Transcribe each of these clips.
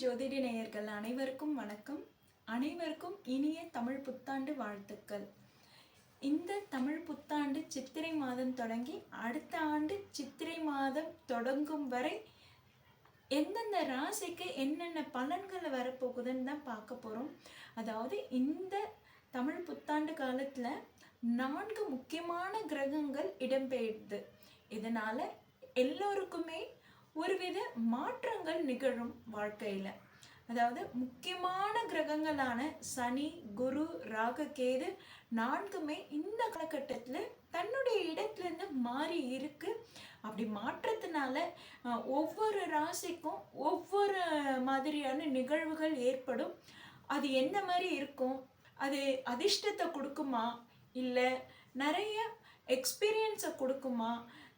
ஜோதிட நேயர்கள் அனைவருக்கும் வணக்கம். அனைவருக்கும் இனிய தமிழ் புத்தாண்டு வாழ்த்துக்கள். இந்த தமிழ் புத்தாண்டு சித்திரை மாதம் தொடங்கி அடுத்த ஆண்டு சித்திரை மாதம் தொடங்கும் வரை எந்தெந்த ராசிக்கு என்னென்ன பலன்கள் வரப்போகுதுன்னு தான் பார்க்க போகிறோம் அதாவது இந்த தமிழ் புத்தாண்டு காலத்தில் நான்கு முக்கியமான கிரகங்கள் இடம்பெயர்து. இதனால் எல்லோருக்குமே ஒருவித மாற்றங்கள் நிகழும் வாழ்க்கையில். அதாவது முக்கியமான கிரகங்களான சனி குரு ராககேது நான்குமே இந்த காலகட்டத்தில் தன்னுடைய இடத்துலேருந்து மாறி இருக்கு. அப்படி மாற்றத்தினால ஒவ்வொரு ராசிக்கும் ஒவ்வொரு மாதிரியான நிகழ்வுகள் ஏற்படும். அது என்ன மாதிரி இருக்கும்? அது அதிர்ஷ்டத்தை கொடுக்குமா? இல்லை நிறைய எக்ஸ்பீரியன்ஸை கொடுக்குமா?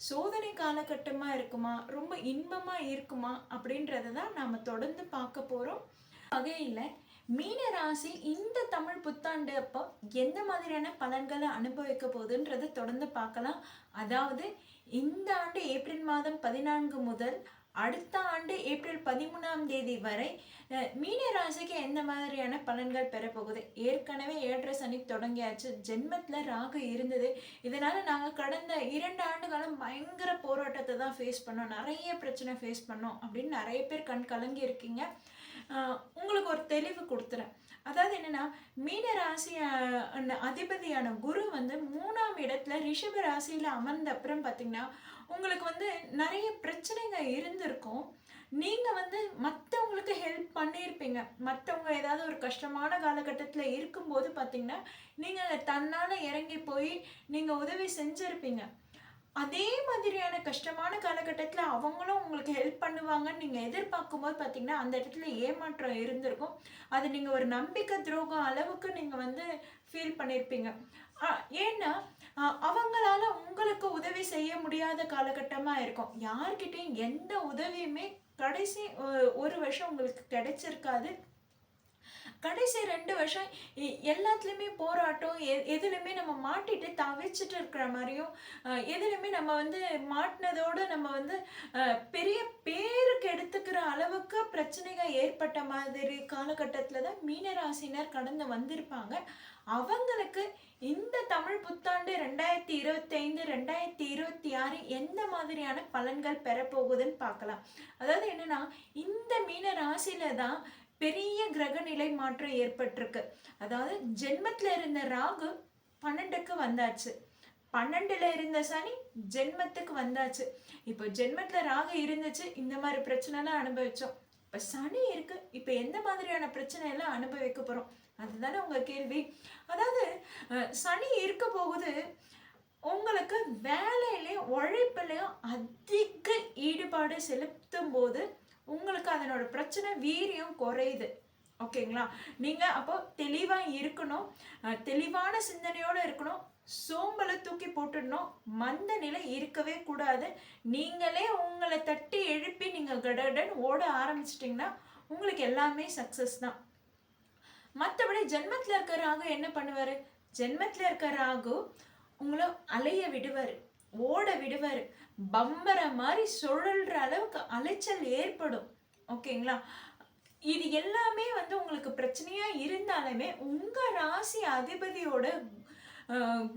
சோதனை காலகட்டமாக இருக்குமா? ரொம்ப இன்பமாக இருக்குமா? அப்படின்றத தான் நாம் தொடர்ந்து பார்க்க போகிறோம் வகையில் மீன ராசி இந்த தமிழ் புத்தாண்டு அப்போ எந்த மாதிரியான பலன்களை அனுபவிக்க போகுதுன்றதை தொடர்ந்து பார்க்கலாம். அதாவது இந்த ஆண்டு ஏப்ரல் மாதம் பதினான்கு முதல் அடுத்த ஆண்டு ஏப்ரல் பதிமூணாம் தேதி வரை அஹ், மீன ராசிக்கு எந்த மாதிரியான பலன்கள் பெறப்போகுது? ஏற்கனவே ஏழரை சனி தொடங்கியாச்சு. ஜென்மத்தில் ராகு இருந்தது. இதனால் நாங்கள் கடந்த இரண்டு ஆண்டுகளும் பயங்கர போராட்டத்தை தான் ஃபேஸ் பண்ணோம். நிறைய பிரச்சனை ஃபேஸ் பண்ணோம் அப்படின்னு நிறைய பேர் கண் கலங்கி இருக்கீங்க. உங்களுக்கு ஒரு தெளிவு கொடுத்துறேன். அதாவது என்னன்னா மீன ராசி அதிபதியான குரு வந்து மூணாம் இடத்துல ரிஷப ராசியில அமர்ந்த அப்புறம் பார்த்தீங்கன்னா உங்களுக்கு வந்து நிறைய பிரச்சனைங்க இருந்திருக்கும். நீங்க வந்து மற்றவங்களுக்கு ஹெல்ப் பண்ணியிருப்பீங்க. மற்றவங்க ஏதாவது ஒரு கஷ்டமான காலகட்டத்தில் இருக்கும்போது பார்த்தீங்கன்னா நீங்கள் தன்னால் இறங்கி போய் நீங்கள் உதவி செஞ்சுருப்பீங்க. அதே மாதிரியான கஷ்டமான காலகட்டத்தில் அவங்களும் உங்களுக்கு ஹெல்ப் பண்ணுவாங்கன்னு நீங்கள் எதிர்பார்க்கும்போது பார்த்தீங்கன்னா அந்த இடத்துல ஏமாற்றம் இருந்திருக்கும். அது நீங்கள் ஒரு நம்பிக்கை துரோகம் அளவுக்கு நீங்கள் வந்து ஃபீல் பண்ணியிருப்பீங்க ஏன்னா அவங்களால உங்களுக்கு உதவி செய்ய முடியாத காலகட்டமாக இருக்கும். யார்கிட்டையும் எந்த உதவியுமே கடைசி ஒரு வருஷம் உங்களுக்கு கிடைச்சிருக்காது. கடைசி ரெண்டு வருஷம் எ- எல்லாத்துலேயுமே போராட்டம் எ எதுலையுமே நம்ம மாட்டிட்டு தவிச்சிட்டு இருக்கிற மாதிரியும் எதுலையுமே நம்ம வந்து மாட்டினதோட நம்ம வந்து அஹ், பெரிய பேருக்கு எடுத்துக்கிற அளவுக்கு பிரச்சனைகள் ஏற்பட்ட மாதிரி காலகட்டத்தில் தான் மீனராசினர் கடந்து வந்திருப்பாங்க. அவங்களுக்கு இந்த தமிழ் புத்தாண்டு ரெண்டாயிரத்தி இருபத்தி ஐந்து ரெண்டாயிரத்தி இருபத்தி ஆறு எந்த மாதிரியான பலன்கள் பெறப்போகுதுன்னு பார்க்கலாம். அதாவது என்னன்னா இந்த மீன ராசியில் தான் பெரிய கிரக நிலை மாற்றம் ஏற்பட்டிருக்கு. அதாவது ஜென்மத்தில் இருந்த ராகு பன்னெண்டுக்கு வந்தாச்சு. பன்னெண்டுல இருந்த சனி ஜென்மத்துக்கு வந்தாச்சு. இப்போ ஜென்மத்தில் ராகு இருந்துச்சு இந்த மாதிரி பிரச்சனைலாம் அனுபவிச்சோம். இப்போ சனி இருக்கு இப்போ எந்த மாதிரியான பிரச்சனை எல்லாம் அனுபவிக்க போகிறோம் அதுதானே உங்கள் கேள்வி. அதாவது சனி இருக்க போகுது உங்களுக்கு வேலையிலையும் உழைப்புலையும் அதிக ஈடுபாடு செலுத்தும் போது உங்களுக்கு அதனோட பிரச்சனை வீரியம் குறையுது. ஓகேங்களா? நீங்க அப்போ தெளிவாக இருக்கணும். தெளிவான சிந்தனையோடு இருக்கணும். சோம்பலை தூக்கி போட்டுடணும். மந்த நிலை இருக்கவே கூடாது. நீங்களே உங்களை தட்டி எழுப்பி நீங்கள் கடடன் ஓட ஆரம்பிச்சிட்டிங்கன்னா உங்களுக்கு எல்லாமே சக்சஸ் தான். மற்றபடி ஜென்மத்தில் இருக்கிற ராகு என்ன பண்ணுவார்? ஜென்மத்தில் இருக்க ராகு உங்களை அலைய விடுவார். ஓட விடுவார். பம்பர மாதிரி சுழல்ற அளவுக்கு அலைச்சல் ஏற்படும். ஓகேங்களா? இது எல்லாமே வந்து உங்களுக்கு பிரச்சனையாக இருந்தாலுமே உங்கள் ராசி அதிபதியோட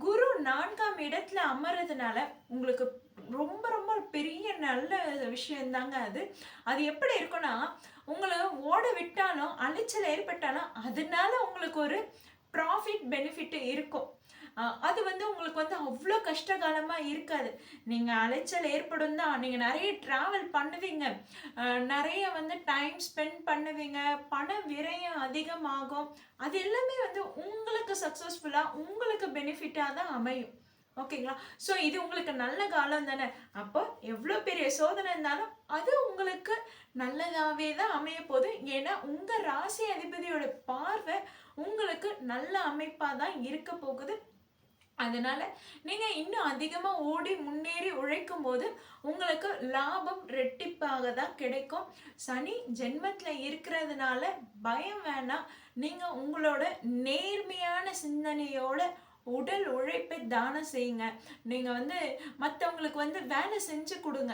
குரு நான்காம் இடத்துல அமர்றதுனால உங்களுக்கு ரொம்ப ரொம்ப பெரிய நல்ல விஷயந்தாங்க அது. அது எப்படி இருக்கும்னா உங்களை ஓட விட்டாலும் அலைச்சல் ஏற்பட்டாலும் அதனால உங்களுக்கு ஒரு ப்ராஃபிட் பெனிஃபிட் இருக்கும். அது வந்து உங்களுக்கு வந்து அவ்வளோ கஷ்டகாலமாக இருக்காது. நீங்கள் அலைச்சல் ஏற்படும் தான். நீங்கள் நிறைய ட்ராவல் பண்ணுவீங்க. நிறைய வந்து டைம் ஸ்பெண்ட் பண்ணுவீங்க. பண விரயம் அதிகமாகும். அது எல்லாமே வந்து உங்களுக்கு சக்ஸஸ்ஃபுல்லாக உங்களுக்கு பெனிஃபிட்டாக தான் அமையும். ஓகேங்களா ஸோ இது உங்களுக்கு நல்ல காலம் தானே. அப்போ எவ்வளோ பெரிய சோதனை இருந்தாலும் அது உங்களுக்கு நல்லதாகவே தான் அமைய போகுது. ஏன்னா உங்கள் ராசி அதிபதியோட பார்வை உங்களுக்கு நல்ல அமைப்பாக தான் இருக்க போகுது. அதனால் நீங்கள் இன்னும் அதிகமாக ஓடி முன்னேறி உழைக்கும் போது உங்களுக்கு லாபம் ரெட்டிப்பாக தான் கிடைக்கும். சனி ஜென்மத்தில் இருக்கிறதுனால பயம் வேணாம். நீங்கள் உங்களோட நேர்மையான சிந்தனையோட உடல் உழைப்பை தானம் செய்யுங்க. நீங்கள் வந்து மற்றவங்களுக்கு வந்து வேலை செஞ்சு கொடுங்க.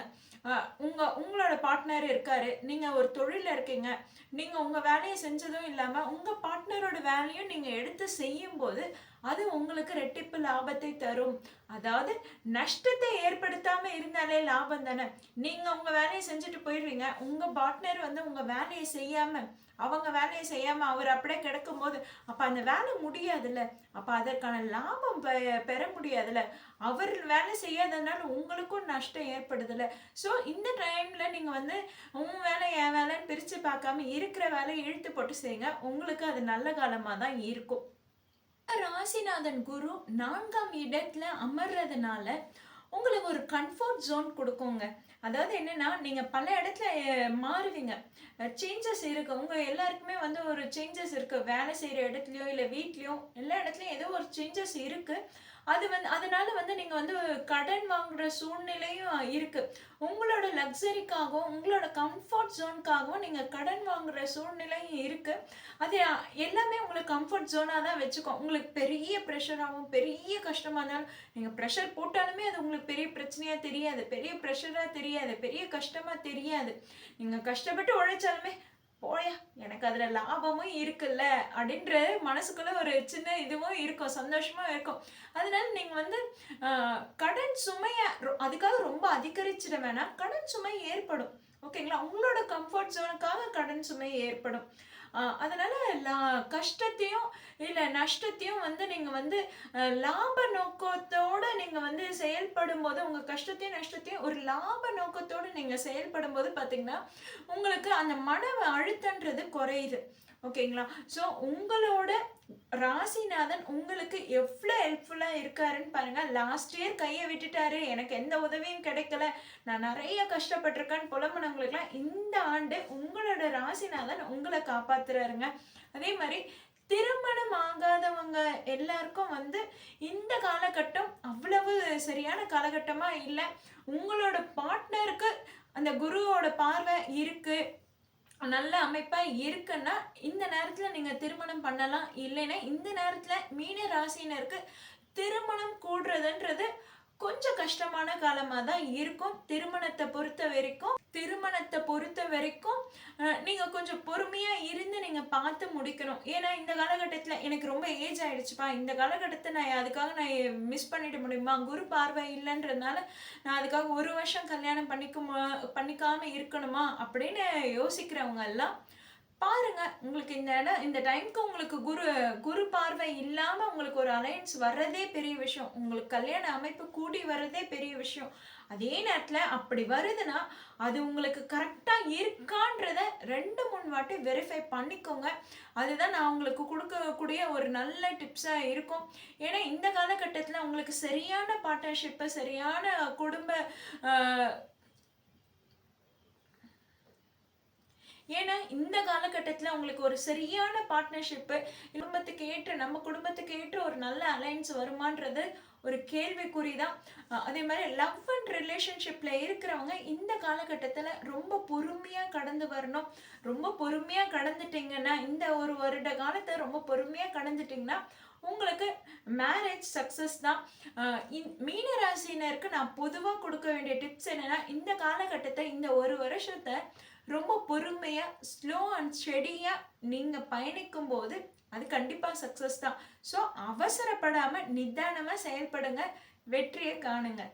உங்கள் உங்களோட பார்ட்னர் இருக்காரு. நீங்கள் ஒரு தொழிலில் இருக்கீங்க. நீங்கள் உங்கள் வேலையை செஞ்சதும் இல்லாமல் உங்கள் பார்ட்னரோட வேலையும் நீங்கள் எடுத்து செய்யும்போது அது உங்களுக்கு ரெட்டிப்பு லாபத்தை தரும். அதாவது நஷ்டத்தை ஏற்படுத்தாமல் இருந்தாலே லாபம் தானே. நீங்கள் உங்கள் வேலையை செஞ்சுட்டு போயிடுவீங்க. உங்கள் பார்ட்னர் வந்து உங்கள் வேலையை செய்யாமல் அவங்க வேலையை செய்யாமல் அவர் அப்படியே கிடக்கும்போது அப்போ அந்த வேலை முடியாதுல்ல? அப்போ அதற்கான லாபம் பெ- பெற முடியாதுல்ல? அவர் வேலை செய்யாததுனால உங்களுக்கும் நஷ்டம் ஏற்படுதுல்ல? ஸோ இந்த டைமில் நீங்கள் வந்து உன் வேலை என் வேலைன்னு பிரித்து பார்க்காம இருக்கிற வேலையை இழுத்து போட்டு செய்யுங்க. உங்களுக்கு அது நல்ல காலமாக தான் இருக்கும். ராசிநாதன் குரு நான்காம் இடத்துல அமர்றதுனால உங்களுக்கு ஒரு கம்ஃபர்ட் ஜோன் கொடுக்குங்க. அதாவது என்னென்னா நீங்கள் பல இடத்துல மாறுவீங்க. சேஞ்சஸ் இருக்குது உங்கள் எல்லாருக்குமே வந்து ஒரு சேஞ்சஸ் இருக்குது வேலை செய்கிற இடத்துலையோ இல்லை வீட்லேயோ எல்லா இடத்துலையும் ஏதோ ஒரு சேஞ்சஸ் இருக்குது அது வந்து அதனால வந்து நீங்கள் வந்து கடன் வாங்குற சூழ்நிலையும் இருக்குது உங்களோட லக்ஸரிக்காகவும் உங்களோட கம்ஃபர்ட் ஜோனுக்காகவும் நீங்கள் கடன் வாங்குற சூழ்நிலையும் இருக்குது அது எல்லாமே உங்களுக்கு கம்ஃபர்ட் ஜோனாக தான் வச்சுக்கோ உங்களுக்கு பெரிய ப்ரெஷராகவும் பெரிய கஷ்டமாக இருந்தாலும் நீங்கள் ப்ரெஷர் போட்டாலுமே அது உங்களுக்கு பெரிய பிரச்சனையாக தெரியாது. பெரிய ப்ரெஷராக தெரியாது. பெரிய கஷ்டமாக தெரியாது. நீங்கள் கஷ்டப்பட்டு உழைச்சாலுமே போயா எனக்கு அதில் லாபமும் இருக்குல்ல? அப்படின்ற மனசுக்குள்ள ஒரு சின்ன இதுவும் இருக்கும் சந்தோஷமும் இருக்கும். அதனால நீங்கள் வந்து கடன் சுமையை ரொ- அதுக்காக ரொம்ப அதிகரிச்சிட வேணாம். கடன் சுமை ஏற்படும். ஓகேங்களா? உங்களோட கம்ஃபர்ட் ஜோனுக்காக கடன் சுமை ஏற்படும். அதனால் லா- கஷ்டத்தையும் இல்லை நஷ்டத்தையும் வந்து நீங்கள் வந்து லாப நோக்கத்தோட நீங்கள் வந்து செயல்படும் போது உங்கள் கஷ்டத்தையும் நஷ்டத்தையும் ஒரு லாப நோக்கத்தோடு நீங்கள் செயல்படும் போது பார்த்தீங்கன்னா உங்களுக்கு அந்த மன அழுத்தன்றது குறையுது. ஓகேங்களா? ஸோ உங்களோட ராசிநாதன் உங்களுக்கு எவ்வளோ ஹெல்ப்ஃபுல்லாக இருக்காருன்னு பாருங்கள் லாஸ்ட் இயர் கையை விட்டுட்டாரு. எனக்கு எந்த உதவியும் கிடைக்கல. நான் நிறைய கஷ்டப்பட்டிருக்கேன்னு புலம்புனவங்களுக்குலாம் இந்த ஆண்டு உங்களோட ராசிநாதன் உங்களை காப்பாத்துறாருங்க. அதே மாதிரி திருமணம் ஆகாதவங்க எல்லாருக்கும் வந்து இந்த காலகட்டம் அவ்வளவு சரியான காலகட்டமாக இல்லை. உங்களோட பார்ட்னருக்கு அந்த குருவோட பார்வை இருக்குது நல்ல அமைப்பா இருக்குன்னா இந்த நேரத்துல நீங்க திருமணம் பண்ணலாம். இல்லைன்னா இந்த நேரத்துல மீன ராசினருக்கு திருமணம் கூடுறதுன்றது கொஞ்சம் கஷ்டமான காலமாக தான் இருக்கும். திருமணத்தை பொறுத்த வரைக்கும் திருமணத்தை பொறுத்த வரைக்கும் நீங்கள் கொஞ்சம் பொறுமையாக இருந்து பார்த்து முடிக்கணும். ஏன்னா இந்த காலகட்டத்தில் எனக்கு ரொம்ப ஏஜ் ஆயிடுச்சுப்பா. இந்த காலகட்டத்தை நான் அதுக்காக நான் மிஸ் பண்ணிட முடியுமா? குரு பார்வை இல்லைன்றதுனால நான் அதுக்காக ஒரு வருஷம் கல்யாணம் பண்ணிக்க பண்ணிக்காம இருக்கணுமா? அப்படின்னு யோசிக்கிறவங்க எல்லாம் பாருங்க உங்களுக்கு இந்த இடம் இந்த டைம்க்கு உங்களுக்கு குரு குரு பார்வை இல்லாம உங்களுக்கு ஒரு அலையன்ஸ் வர்றதே பெரிய விஷயம். உங்களுக்கு கல்யாண அமைப்பு கூடி வர்றதே பெரிய விஷயம். அதே நேரத்தில் அப்படி வருதுன்னா அது உங்களுக்கு கரெக்டாக இருக்கான்றத ரெண்டு மூணு வாட்டி வெரிஃபை பண்ணிக்கோங்க. அதுதான் நான் உங்களுக்கு கொடுக்கக்கூடிய ஒரு நல்ல டிப்ஸாக இருக்கும். ஏன்னா இந்த காலகட்டத்தில் உங்களுக்கு சரியான பார்ட்னர்ஷிப்பை சரியான குடும்ப ஏன்னா இந்த காலகட்டத்தில் உங்களுக்கு ஒரு சரியான பார்ட்னர்ஷிப்பு குடும்பத்துக்கு ஏற்ற நம்ம குடும்பத்துக்கு ஏற்ற ஒரு நல்ல அலைன்ஸ் வருமான்றது ஒரு கேள்விக்குறி தான் அதே மாதிரி லவ் அண்ட் ரிலேஷன்ஷிப்பில் இருக்கிறவங்க இந்த காலகட்டத்தில் ரொம்ப பொறுமையாக கடந்து வரணும். ரொம்ப பொறுமையாக கடந்துட்டிங்கன்னா இந்த ஒரு வருட காலத்தை ரொம்ப பொறுமையாக கடந்துட்டிங்கன்னா உங்களுக்கு மேரேஜ் சக்ஸஸ் தான். இந்- மீன ராசினருக்கு நான் பொதுவாக கொடுக்க வேண்டிய டிப்ஸ் என்னென்னா இந்த காலகட்டத்தை இந்த ஒரு வருஷத்தை ரொம்ப பொறுமையாக ஸ்லோ அண்ட் ஸ்டெடியாக நீங்கள் பயணிக்கும் போது அது கண்டிப்பாக சக்ஸஸ் தான். ஸோ அவசரப்படாமல் நிதானமாக செயல்படுங்க வெற்றியை காணுங்கள்